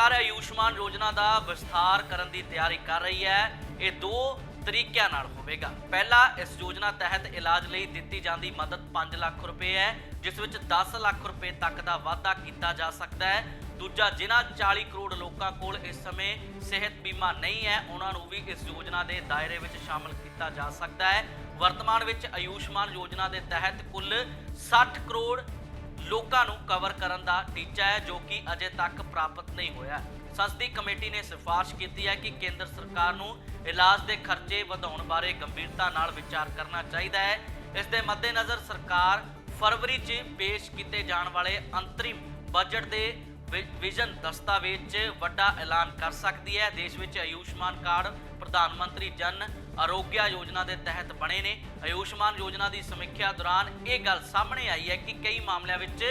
ਸਰਕਾਰ ਆਯੁਸ਼ਮਾਨ ਯੋਜਨਾ ਦਾ ਵਿਸਥਾਰ ਕਰਨ ਦੀ ਤਿਆਰੀ ਕਰ ਰਹੀ ਹੈ। ਇਹ ਦੋ ਤਰੀਕਿਆਂ ਨਾਲ ਹੋਵੇਗਾ। ਪਹਿਲਾ, ਇਸ ਯੋਜਨਾ ਤਹਿਤ ਇਲਾਜ ਲਈ ਦਿੱਤੀ ਜਾਂਦੀ ਮਦਦ 5 ਲੱਖ ਰੁਪਏ ਹੈ, ਜਿਸ ਵਿੱਚ 10 ਲੱਖ ਰੁਪਏ ਤੱਕ ਦਾ ਵਾਧਾ ਕੀਤਾ ਜਾ ਸਕਦਾ ਹੈ। ਦੂਜਾ, ਜਿਨ੍ਹਾਂ 40 ਕਰੋੜ ਲੋਕਾਂ ਕੋਲ ਇਸ ਸਮੇਂ ਸਿਹਤ ਬੀਮਾ ਨਹੀਂ ਹੈ, ਉਹਨਾਂ ਨੂੰ ਵੀ ਇਸ ਯੋਜਨਾ ਦੇ ਦਾਇਰੇ ਵਿੱਚ ਸ਼ਾਮਲ ਕੀਤਾ ਜਾ ਸਕਦਾ ਹੈ। ਵਰਤਮਾਨ ਵਿੱਚ ਆਯੁਸ਼ਮਾਨ ਯੋਜਨਾ ਦੇ ਤਹਿਤ ਕੁੱਲ 60 ਕਰੋੜ ਲੋਕਾਂ ਨੂੰ ਕਵਰ ਕਰਨ ਦਾ ਟੀਚਾ ਹੈ ਜੋ ਕਿ ਅਜੇ ਤੱਕ ਪ੍ਰਾਪਤ ਨਹੀਂ ਹੋਇਆ। ਸੰਸਦੀ ਕਮੇਟੀ ਨੇ ਸਿਫਾਰਿਸ਼ ਕੀਤੀ ਹੈ ਕਿ ਕੇਂਦਰ ਸਰਕਾਰ ਨੂੰ ਇਲਾਜ ਦੇ ਖਰਚੇ ਵਧਾਉਣ ਬਾਰੇ ਗੰਭੀਰਤਾ ਨਾਲ ਵਿਚਾਰ ਕਰਨਾ ਚਾਹੀਦਾ ਹੈ। ਇਸ ਦੇ ਮੱਦੇਨਜ਼ਰ ਸਰਕਾਰ ਫਰਵਰੀ 'ਚ ਪੇਸ਼ ਕੀਤੇ ਜਾਣ ਵਾਲੇ ਅੰਤਰਿਮ ਬਜਟ ਦੇ ਵਿਜ਼ਨ ਦਸਤਾਵੇਜ਼ 'ਚ ਵੱਡਾ ਐਲਾਨ ਕਰ ਸਕਦੀ ਹੈ। ਦੇਸ਼ ਵਿੱਚ ਆਯੁਸ਼ਮਾਨ ਕਾਰਡ ਪ੍ਰਧਾਨ ਮੰਤਰੀ ਜਨ ਆਰੋਗਿਆ ਯੋਜਨਾ ਦੇ ਤਹਿਤ ਬਣੇ ਨੇ। ਆਯੁਸ਼ਮਾਨ ਯੋਜਨਾ ਦੀ ਸਮੀਖਿਆ ਦੌਰਾਨ ਇਹ ਗੱਲ ਸਾਹਮਣੇ ਆਈ ਹੈ ਕਿ ਕਈ ਮਾਮਲਿਆਂ ਵਿੱਚ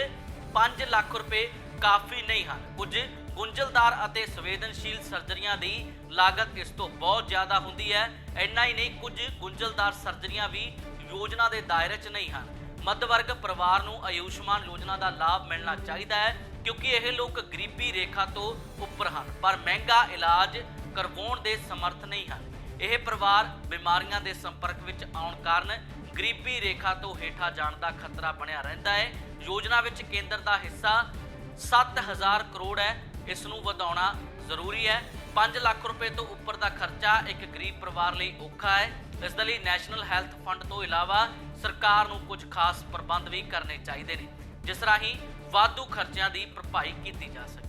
5 ਲੱਖ ਰੁਪਏ ਕਾਫੀ ਨਹੀਂ ਹਨ। ਕੁਝ ਗੁੰਝਲਦਾਰ ਅਤੇ ਸੰਵੇਦਨਸ਼ੀਲ ਸਰਜਰੀਆਂ ਦੀ ਲਾਗਤ ਇਸ ਤੋਂ ਬਹੁਤ ਜ਼ਿਆਦਾ ਹੁੰਦੀ ਹੈ। ਇੰਨਾ ਹੀ ਨਹੀਂ, ਕੁਝ ਗੁੰਝਲਦਾਰ ਸਰਜਰੀਆਂ ਵੀ ਯੋਜਨਾ ਦੇ ਦਾਇਰੇ 'ਚ ਨਹੀਂ ਹਨ। ਮੱਧ ਵਰਗ ਪਰਿਵਾਰ ਨੂੰ ਆਯੁਸ਼ਮਾਨ ਯੋਜਨਾ ਦਾ ਲਾਭ ਮਿਲਣਾ ਚਾਹੀਦਾ ਹੈ, ਕਿਉਂਕਿ ਇਹ ਲੋਕ ਗਰੀਬੀ ਰੇਖਾ ਤੋਂ ਉੱਪਰ ਹਨ। ਪਰ ਮਹਿੰਗਾ ਇਲਾਜ ਕਰਵਾਉਣ ਦੇ ਸਮਰਥ ਨਹੀਂ ਹਨ। ਇਹ ਪਰਿਵਾਰ ਬਿਮਾਰੀਆਂ ਦੇ ਸੰਪਰਕ ਵਿੱਚ ਆਉਣ ਕਾਰਨ ਗਰੀਬੀ ਰੇਖਾ ਤੋਂ ਹੇਠਾਂ ਜਾਣ ਦਾ ਖਤਰਾ ਬਣਿਆ ਰਹਿੰਦਾ ਹੈ। ਯੋਜਨਾ ਵਿੱਚ ਕੇਂਦਰ ਦਾ ਹਿੱਸਾ 7000 ਕਰੋੜ ਹੈ। ਇਸ ਨੂੰ ਵਧਾਉਣਾ ਜ਼ਰੂਰੀ ਹੈ। 5 ਲੱਖ ਰੁਪਏ ਤੋਂ ਉੱਪਰ ਦਾ ਖਰਚਾ ਇੱਕ ਗਰੀਬ ਪਰਿਵਾਰ ਲਈ ਔਖਾ ਹੈ। ਇਸ ਦੇ ਲਈ ਨੈਸ਼ਨਲ ਹੈਲਥ ਫੰਡ ਤੋਂ ਇਲਾਵਾ ਸਰਕਾਰ ਨੂੰ ਕੁਝ ਖਾਸ ਪ੍ਰਬੰਧ ਵੀ ਕਰਨੇ ਚਾਹੀਦੇ ਨੇ, ਜਿਸ ਰਾਹੀਂ ਵਾਧੂ ਖਰਚਿਆਂ ਦੀ ਭਰਪਾਈ ਕੀਤੀ ਜਾ ਸਕੇ।